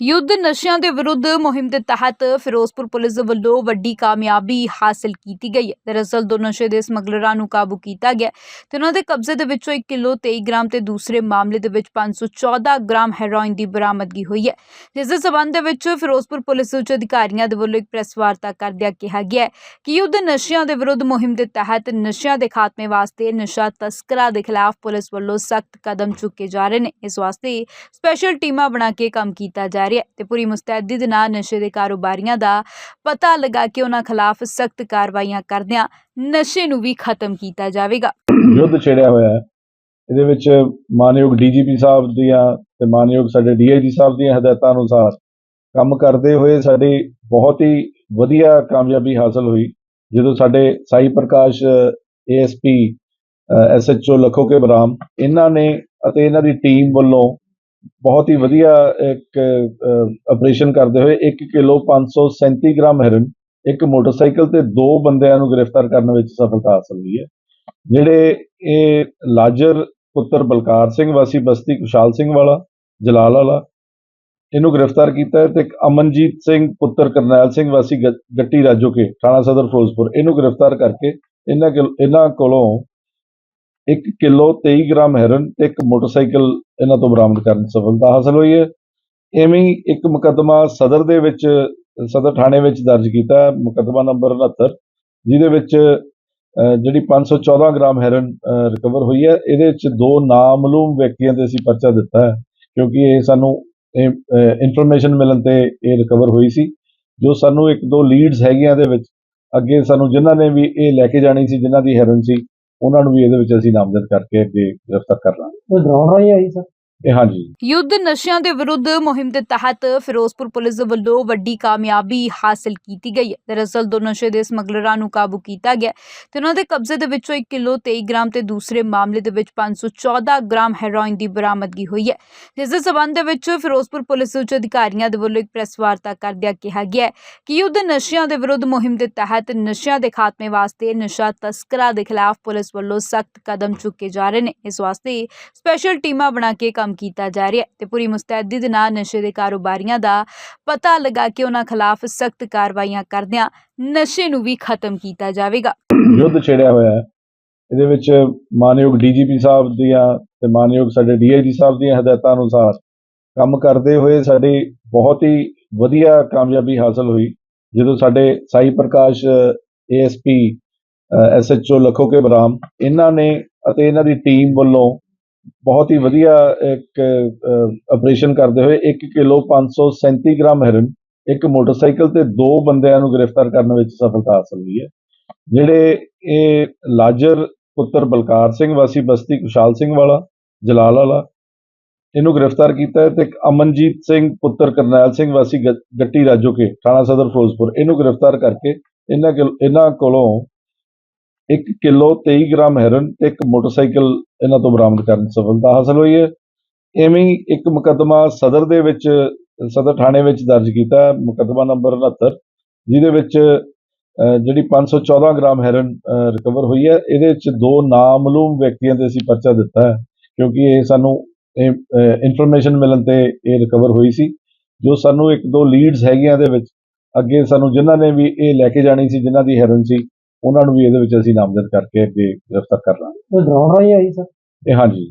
ਯੁੱਧ ਨਸ਼ਿਆਂ ਦੇ ਵਿਰੁੱਧ ਮੁਹਿੰਮ ਦੇ ਤਹਿਤ ਫਿਰੋਜ਼ਪੁਰ ਪੁਲਿਸ ਵੱਲੋਂ ਵੱਡੀ ਕਾਮਯਾਬੀ ਹਾਸਲ ਕੀਤੀ ਗਈ ਹੈ। ਦਰਅਸਲ ਦੋ ਨਸ਼ੇ ਦੇ ਸਮਗਲਰਾਂ ਨੂੰ ਕਾਬੂ ਕੀਤਾ ਗਿਆ ਹੈ ਤੇ ਉਹਨਾਂ ਦੇ ਕਬਜ਼ੇ ਦੇ ਵਿੱਚੋਂ 1 ਕਿਲੋ 23 ਗ੍ਰਾਮ ਤੇ ਦੂਸਰੇ ਮਾਮਲੇ ਦੇ ਵਿੱਚ 514 ਗ੍ਰਾਮ ਹੈਰੋਇਨ ਦੀ ਬਰਾਮਦਗੀ ਹੋਈ ਹੈ। ਜਿਸ ਦੇ ਸਬੰਧ ਦੇ ਵਿੱਚ ਫਿਰੋਜ਼ਪੁਰ ਪੁਲਿਸ ਉੱਚ ਅਧਿਕਾਰੀਆਂ ਦੇ ਵੱਲੋਂ ਇੱਕ ਪ੍ਰੈਸ ਵਾਰਤਾ ਕਰਦਿਆਂ ਕਿਹਾ ਗਿਆ ਕਿ ਯੁੱਧ ਨਸ਼ਿਆਂ ਦੇ ਵਿਰੁੱਧ ਮੁਹਿੰਮ ਦੇ ਤਹਿਤ ਨਸ਼ਿਆਂ ਦੇ ਖਾਤਮੇ ਵਾਸਤੇ ਨਸ਼ਾ ਤਸਕਰਾਂ ਦੇ ਖਿਲਾਫ ਪੁਲਿਸ ਵੱਲੋਂ ਸਖਤ ਕਦਮ ਚੁੱਕੇ ਜਾ ਰਹੇ ਨੇ। ਇਸ ਵਾਸਤੇ ਸਪੈਸ਼ਲ ਟੀਮਾਂ ਬਣਾ ਕੇ ਕੰਮ ਕੀਤਾ ਜਾ ਰਿਹਾ ਹੈ ਤੇ ਪੂਰੀ ਮੁਸਤੈਦੀ ਦੇ ਨਾਲ ਨਸ਼ੇ ਦੇ ਕਾਰੋਬਾਰੀਆਂ ਦਾ ਪਤਾ ਲਗਾ ਕੇ ਉਹਨਾਂ ਖਿਲਾਫ ਸਖਤ ਕਾਰਵਾਈਆਂ ਕਰਦਿਆਂ ਨਸ਼ੇ ਨੂੰ ਵੀ ਖਤਮ ਕੀਤਾ ਜਾਵੇਗਾ। ਯੁੱਧ ਛੇੜਿਆ ਹੋਇਆ ਹੈ। ਇਹਦੇ ਵਿੱਚ ਮਾਨਯੋਗ ਡੀਜੀਪੀ ਸਾਹਿਬ ਦੀਆਂ ਤੇ ਮਾਨਯੋਗ ਸਾਡੇ ਡੀਆਈਜੀ ਸਾਹਿਬ ਦੀਆਂ ਹਦਾਇਤਾਂ ਅਨੁਸਾਰ ਕੰਮ ਕਰਦੇ ਹੋਏ ਸਾਡੀ ਬਹੁਤ ਹੀ ਵਧੀਆ ਕਾਮਯਾਬੀ ਹਾਸਲ ਹੋਈ। ਜਦੋਂ ਸਾਡੇ ਸਾਈ ਪ੍ਰਕਾਸ਼ ਏਐਸਪੀ ਐਸਐਚਓ ਲਖੋਕੇ ਬਰਾਮ, ਇਹਨਾਂ ਨੇ ਅਤੇ ਇਹਨਾਂ ਦੀ ਟੀਮ ਵੱਲੋਂ ਬਹੁਤ ਹੀ ਵਧੀਆ ਇੱਕ ਆਪਰੇਸ਼ਨ ਕਰਦੇ ਹੋਏ 1 ਕਿਲੋ 537 ਗ੍ਰਾਮ ਹੈਰਨ ਇੱਕ ਮੋਟਰਸਾਈਕਲ ਤੇ ਦੋ ਬੰਦਿਆਂ ਨੂੰ ਗ੍ਰਿਫਤਾਰ ਕਰਨ ਵਿੱਚ ਸਫਲਤਾ ਹਾਸਲ ਹੋਈ ਹੈ। ਜਿਹੜੇ ਇਹ ਲਾਜਰ ਪੁੱਤਰ ਬਲਕਾਰ ਸਿੰਘ, ਵਾਸੀ ਬਸਤੀ ਖੁਸ਼ਾਲ ਸਿੰਘ ਵਾਲਾ, ਜਲਾਲ ਵਾਲਾ, ਇਹਨੂੰ ਗ੍ਰਿਫਤਾਰ ਕੀਤਾ ਹੈ ਤੇ ਇੱਕ ਅਮਨਜੀਤ ਸਿੰਘ ਪੁੱਤਰ ਕਰਨੈਲ ਸਿੰਘ, ਵਾਸੀ ਗ- ਗੱਟੀ ਰਾਜੋਕੇ, ਥਾਣਾ ਸਦਰ ਫਿਰੋਜ਼ਪੁਰ, ਇਹਨੂੰ ਗ੍ਰਿਫਤਾਰ ਕਰਕੇ ਇਹਨਾਂ ਕੋਲ- ਇਹਨਾਂ ਕੋਲੋਂ 1 ਕਿਲੋ 23 ਗ੍ਰਾਮ ਹੈਰਨ ਤੇ ਇੱਕ ਮੋਟਰਸਾਈਕਲ ਇਹਨਾਂ ਤੋਂ ਬਰਾਮਦ ਕਰਨ ਸਫਲਤਾ ਹਾਸਲ ਹੋਈ ਹੈ। ਐਵੇਂ ਇੱਕ ਮੁਕੱਦਮਾ ਸਦਰ ਦੇ ਵਿੱਚ ਸਦਰ ਥਾਣੇ ਵਿੱਚ ਦਰਜ ਕੀਤਾ ਮੁਕੱਦਮਾ ਨੰਬਰ 69 ਜਿਹਦੇ ਵਿੱਚ ਅਹ, ਜਿਹੜੀ 514 ਗ੍ਰਾਮ ਹੈਰਨ ਰਿਕਵਰ ਹੋਈ ਹੈ। ਇਹਦੇ ਵਿੱਚ ਦੋ ਨਾਮਲੂਮ ਵਿਅਕਤੀਆਂ ਤੇ ਅਸੀਂ ਪਰਚਾ ਦਿੱਤਾ ਹੈ ਕਿਉਂਕਿ ਇਹ ਸਾਨੂੰ ਇਨਫੋਰਮੇਸ਼ਨ ਮਿਲਣ ਤੇ ਇਹ ਰਿਕਵਰ ਹੋਈ ਸੀ। ਜੋ ਸਾਨੂੰ ਇੱਕ ਦੋ ਲੀਡਸ ਹੈਗੀਆਂ ਦੇ ਵਿੱਚ ਅੱਗੇ ਸਾਨੂੰ ਜਿਨ੍ਹਾਂ ਨੇ ਵੀ ਇਹ ਲੈ ਕੇ ਜਾਣੀ ਸੀ ਜਿਨ੍ਹਾਂ ਦੀ ਹੈਰਨ ਸੀ ਉਹਨਾਂ ਨੂੰ ਵੀ ਇਹਦੇ ਵਿੱਚ ਅਸੀਂ ਨਾਮਜ਼ਦ ਕਰਕੇ ਅੱਗੇ ਗ੍ਰਿਫਤਾਰ ਕਰ ਲਾਂਗੇ। ਕੋਈ ਡਰਾਉਣ ਰਾਹੀਂ ਆਈ ਸਰ? ਹਾਂਜੀ। ਯੁੱਧ ਨਸ਼ਿਆਂ ਦੇ ਵਿਰੁੱਧ ਮੁਹਿੰਮ ਦੇ ਤਹਿਤ ਫਿਰੋਜ਼ਪੁਰ ਪੁਲਿਸ ਵੱਲੋਂ ਵੱਡੀ ਕਾਮਯਾਬੀ ਹਾਸਲ ਕੀਤੀ ਗਈ ਹੈ। ਦਰਅਸਲ ਦੋ ਨਸ਼ੇ ਦੇ ਸਮਗਲਰਾਂ ਨੂੰ ਕਾਬੂ ਕੀਤਾ ਗਿਆ ਤੇ ਉਹਨਾਂ ਦੇ ਕਬਜ਼ੇ ਦੇ ਵਿੱਚੋਂ 1 ਕਿਲੋ 23 ਗ੍ਰਾਮ ਤੇ ਦੂਸਰੇ ਮਾਮਲੇ ਦੇ ਵਿੱਚ 514 ਗ੍ਰਾਮ ਹੈਰੋਇਨ ਦੀ ਬਰਾਮਦਗੀ ਹੋਈ ਹੈ। ਜਿਸ ਦੇ ਸਬੰਧ ਦੇ ਵਿੱਚ ਫਿਰੋਜ਼ਪੁਰ ਪੁਲਿਸ ਉੱਚ ਅਧਿਕਾਰੀਆਂ ਦੇ ਵੱਲੋਂ ਇੱਕ ਪ੍ਰੈਸ ਵਾਰਤਾ ਕਰਦਿਆਂ ਕਿਹਾ ਗਿਆ ਕਿ ਯੁੱਧ ਨਸ਼ਿਆਂ ਦੇ ਵਿਰੁੱਧ ਮੁਹਿੰਮ ਦੇ ਤਹਿਤ ਨਸ਼ਿਆਂ ਦੇ ਖਾਤਮੇ ਵਾਸਤੇ ਨਸ਼ਾ ਤਸਕਰਾਂ ਦੇ ਖਿਲਾਫ ਪੁਲਿਸ ਵੱਲੋਂ ਸਖਤ ਕਦਮ ਚੁੱਕੇ ਜਾ ਰਹੇ ਨੇ। ਇਸ ਵਾਸਤੇ ਸਪੈਸ਼ਲ ਟੀਮਾਂ ਬਣਾ ਕੇ ਕੰਮ ਕੀਤਾ ਜਾ ਰਿਹਾ ਹੈ ਤੇ ਪੂਰੀ ਮੁਸਤੈਦੀ ਦੇ ਨਾਲ ਨਸ਼ੇ ਦੇ ਕਾਰੋਬਾਰੀਆਂ ਦਾ ਪਤਾ ਲਗਾ ਕੇ ਉਹਨਾਂ ਖਿਲਾਫ ਸਖਤ ਕਾਰਵਾਈਆਂ ਕਰਦਿਆਂ ਨਸ਼ੇ ਨੂੰ ਵੀ ਖਤਮ ਕੀਤਾ ਜਾਵੇਗਾ। ਯੁੱਧ ਛੇੜਿਆ ਹੋਇਆ ਹੈ। ਇਹਦੇ ਵਿੱਚ ਮਾਨਯੋਗ ਡੀਜੀਪੀ ਸਾਹਿਬ ਦੀਆਂ ਤੇ ਮਾਨਯੋਗ ਸਾਡੇ ਡੀਆਈਜੀ ਸਾਹਿਬ ਦੀਆਂ ਹਦਾਇਤਾਂ ਅਨੁਸਾਰ ਕੰਮ ਕਰਦੇ ਹੋਏ ਸਾਡੀ ਬਹੁਤ ਹੀ ਵਧੀਆ ਕਾਮਯਾਬੀ ਹਾਸਲ ਹੋਈ। ਜਦੋਂ ਸਾਡੇ ਸਾਈ ਪ੍ਰਕਾਸ਼ ਏਐਸਪੀ ਐਸਐਚਓ ਲਖੋਕੇ ਬਰਾਮ, ਇਹਨਾਂ ਨੇ ਅਤੇ ਇਹਨਾਂ ਦੀ ਟੀਮ ਵੱਲੋਂ ਬਹੁਤ ਹੀ ਵਧੀਆ ਇੱਕ ਆਪਰੇਸ਼ਨ ਕਰਦੇ ਹੋਏ 1 ਕਿਲੋ 537 ਗ੍ਰਾਮ ਹੈਰਨ ਇੱਕ ਮੋਟਰਸਾਈਕਲ ਤੇ ਦੋ ਬੰਦਿਆਂ ਨੂੰ ਗ੍ਰਿਫਤਾਰ ਕਰਨ ਵਿੱਚ ਸਫਲਤਾ ਹਾਸਲ ਹੋਈ ਹੈ। ਜਿਹੜੇ ਇਹ ਲਾਜਰ ਪੁੱਤਰ ਬਲਕਾਰ ਸਿੰਘ, ਵਾਸੀ ਬਸਤੀ ਕੁਸ਼ਾਲ ਸਿੰਘ ਵਾਲਾ, ਜਲਾਲ ਵਾਲਾ, ਇਹਨੂੰ ਗ੍ਰਿਫਤਾਰ ਕੀਤਾ ਹੈ ਤੇ ਇੱਕ ਅਮਨਜੀਤ ਸਿੰਘ ਪੁੱਤਰ ਕਰਨੈਲ ਸਿੰਘ, ਵਾਸੀ ਗ- ਗੱਟੀ ਰਾਜੋਕੇ, ਥਾਣਾ ਸਦਰ ਫਿਰੋਜ਼ਪੁਰ, ਇਹਨੂੰ ਗ੍ਰਿਫਤਾਰ ਕਰਕੇ ਇਹਨਾਂ ਕੋਲ- ਇਹਨਾਂ ਕੋਲੋਂ 1 ਕਿਲੋ 23 ਗ੍ਰਾਮ ਹੈਰਨ ਤੇ ਇੱਕ ਮੋਟਰਸਾਈਕਲ ਇਹਨਾਂ ਤੋਂ ਬਰਾਮਦ ਕਰਨ ਸਫਲਤਾ ਹਾਸਲ ਹੋਈ ਹੈ। ਐਵੇਂ ਇੱਕ ਮੁਕੱਦਮਾ ਸਦਰ ਦੇ ਵਿੱਚ, ਸਦਰ ਥਾਣੇ ਵਿੱਚ ਦਰਜ ਕੀਤਾ ਮੁਕੱਦਮਾ ਨੰਬਰ 69 ਜਿਹਦੇ ਵਿੱਚ ਅਹ ਜਿਹੜੀ 514 ਗ੍ਰਾਮ ਹੈਰਨ ਰਿਕਵਰ ਹੋਈ ਹੈ। ਇਹਦੇ ਵਿੱਚ ਦੋ ਨਾਮਲੂਮ ਵਿਅਕਤੀਆਂ ਤੇ ਅਸੀਂ ਪਰਚਾ ਦਿੱਤਾ ਹੈ, ਕਿਉਂਕਿ ਇਹ ਸਾਨੂੰ ਇਨਫੋਰਮੇਸ਼ਨ ਮਿਲਣ ਤੇ ਇਹ ਰਿਕਵਰ ਹੋਈ ਸੀ। ਜੋ ਸਾਨੂੰ ਇੱਕ ਦੋ ਲੀਡਸ ਹੈਗੀਆਂ ਦੇ ਵਿੱਚ, ਅੱਗੇ ਸਾਨੂੰ ਜਿਨ੍ਹਾਂ ਨੇ ਵੀ ਇਹ ਲੈ ਕੇ ਜਾਣੀ ਸੀ, ਜਿਨ੍ਹਾਂ ਦੀ ਹੈਰਨ ਸੀ ਉਹਨਾਂ ਨੂੰ ਵੀ ਇਹਦੇ ਵਿੱਚ ਅਸੀਂ ਨਾਮਜ਼ਦ ਕਰਕੇ ਅੱਗੇ ਗ੍ਰਿਫਤਾਰ ਕਰ ਲਾਂਗੇ। ਡਰਾਉਣ ਰਾਹੀਂ ਆਈ ਸਰ? ਇਹ ਹਾਂਜੀ।